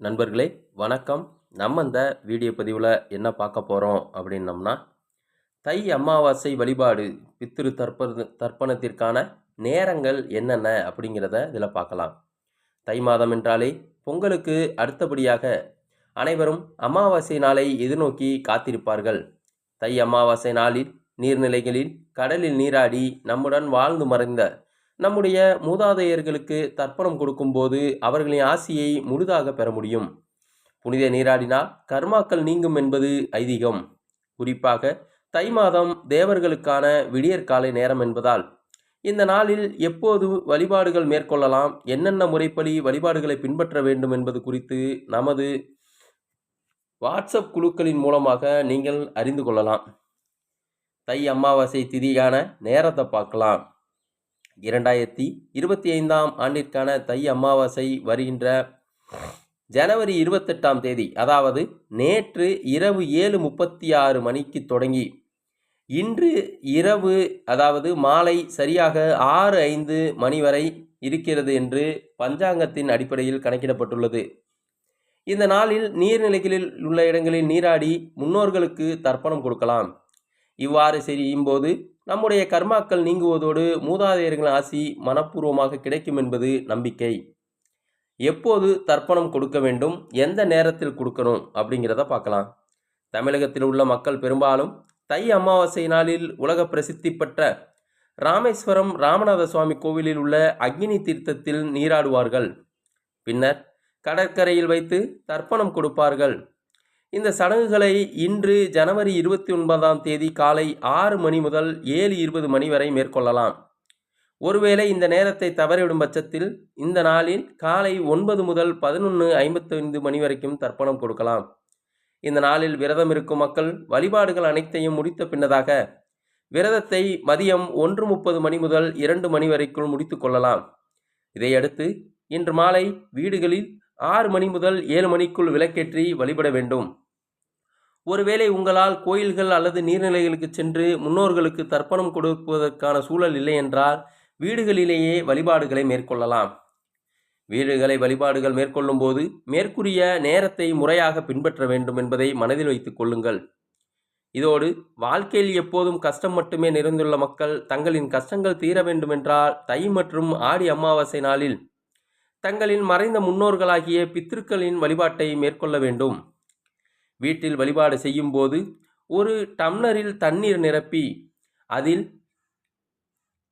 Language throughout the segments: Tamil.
நண்பர்களே வணக்கம். நம்ம இந்த வீடியோ பதிவில் என்ன பார்க்க போகிறோம் அப்படின்னம்னா தை அமாவாசை வழிபாடு பித்திரு தர்ப்ப தர்ப்பணத்திற்கான நேரங்கள் என்னென்ன அப்படிங்கிறத இதில் பார்க்கலாம். தை மாதம் என்றாலே பொங்கலுக்கு அடுத்தபடியாக அனைவரும் அமாவாசை நாளை எதிர்நோக்கி காத்திருப்பார்கள். தை அமாவாசை நாளில் நீர்நிலைகளில் கடலில் நீராடி நம்முடன் வாழ்ந்து மறைந்த நம்முடைய மூதாதையர்களுக்கு தர்ப்பணம் கொடுக்கும்போது அவர்களின் ஆசியை முழுதாக பெற முடியும். புனித நீராடினால் கர்மாக்கள் நீங்கும் என்பது ஐதீகம். குறிப்பாக தை மாதம் தேவர்களுக்கான விடியற்காலை நேரம் என்பதால் இந்த நாளில் எப்போது வழிபாடுகள் மேற்கொள்ளலாம் என்னென்ன முறைப்படி வழிபாடுகளை பின்பற்ற வேண்டும் என்பது குறித்து நமது வாட்ஸ்அப் குழுக்களின் மூலமாக நீங்கள் அறிந்து கொள்ளலாம். தை அமாவாசை திதியான நேரத்தை பார்க்கலாம். இரண்டாயிரத்தி இருபத்தி ஐந்தாம் ஆண்டிற்கான தை அமாவாசை வருகின்ற ஜனவரி இருபத்தெட்டாம் தேதி அதாவது நேற்று இரவு ஏழு முப்பத்தி ஆறு மணிக்கு தொடங்கி இன்று இரவு அதாவது மாலை சரியாக ஆறு ஐந்து மணி வரை இருக்கிறது என்று பஞ்சாங்கத்தின் அடிப்படையில் கணக்கிடப்பட்டுள்ளது. இந்த நாளில் நீர்நிலைகளில் உள்ள இடங்களில் நீராடி முன்னோர்களுக்கு தர்ப்பணம் கொடுக்கலாம். இவ்வாறு செய்யும்போது நம்முடைய கர்மாக்கள் நீங்குவதோடு மூதாதையர்கள் ஆசி மனப்பூர்வமாக கிடைக்கும் என்பது நம்பிக்கை. எப்போது தர்ப்பணம் கொடுக்க வேண்டும்? எந்த நேரத்தில் கொடுக்கணும்? அப்படிங்கிறத பார்க்கலாம். தமிழகத்தில் உள்ள மக்கள் பெரும்பாலும் தை அமாவாசை நாளில் உலக பிரசித்தி பெற்ற ராமேஸ்வரம் ராமநாத சுவாமி கோவிலில் உள்ள அக்னி தீர்த்தத்தில் நீராடுவார்கள். பின்னர் கடற்கரையில் வைத்து தர்ப்பணம் கொடுப்பார்கள். இந்த சடங்குகளை இன்று ஜனவரி இருபத்தி ஒன்பதாம் தேதி காலை ஆறு மணி முதல் ஏழு இருபது மணி வரை மேற்கொள்ளலாம். ஒருவேளை இந்த நேரத்தை தவறிவிடும் பட்சத்தில் இந்த நாளில் காலை ஒன்பது முதல் பதினொன்று ஐம்பத்தைந்து மணி வரைக்கும் தர்ப்பணம் கொடுக்கலாம். இந்த நாளில் விரதம் இருக்கும் மக்கள் வழிபாடுகள் அனைத்தையும் முடித்த பின்னதாக விரதத்தை மதியம் ஒன்று முப்பது மணி முதல் இரண்டு மணி வரைக்குள் முடித்து கொள்ளலாம். இதையடுத்து இன்று மாலை வீடுகளில் ஆறு மணி முதல் ஏழு மணிக்குள் விளக்கேற்றி வழிபட வேண்டும். ஒருவேளை உங்களால் கோயில்கள் அல்லது நீர்நிலைகளுக்கு சென்று முன்னோர்களுக்கு தர்ப்பணம் கொடுப்பதற்கான சூழல் இல்லை என்றால் வீடுகளிலேயே வழிபாடுகளை மேற்கொள்ளலாம். வீடுகளை வழிபாடுகள் மேற்கொள்ளும் போது மேற்கூறிய நேரத்தை முறையாக பின்பற்ற வேண்டும் என்பதை மனதில் வைத்துக் கொள்ளுங்கள். இதோடு வாழ்க்கையில் எப்போதும் கஷ்டம் மட்டுமே நிறைந்துள்ள மக்கள் தங்களின் கஷ்டங்கள் தீர வேண்டுமென்றால் தை மற்றும் ஆடி அமாவாசை நாளில் தங்களின் மறைந்த முன்னோர்களாகிய பித்திருக்களின் வழிபாட்டை மேற்கொள்ள வேண்டும். வீட்டில் வழிபாடு செய்யும்போது ஒரு டம்ளரில் தண்ணீர் நிரப்பி அதில்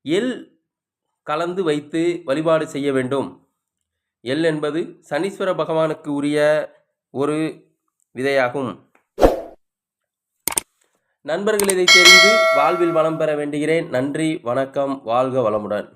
எள் கலந்து வைத்து வழிபாடு செய்ய வேண்டும். எள் என்பது சனீஸ்வர பகவானுக்கு உரிய ஒரு விதையாகும். நண்பர்கள் இதை தெரிந்து வாழ்வில் வளம் பெற வேண்டுகிறேன். நன்றி வணக்கம் வாழ்க வளமுடன்.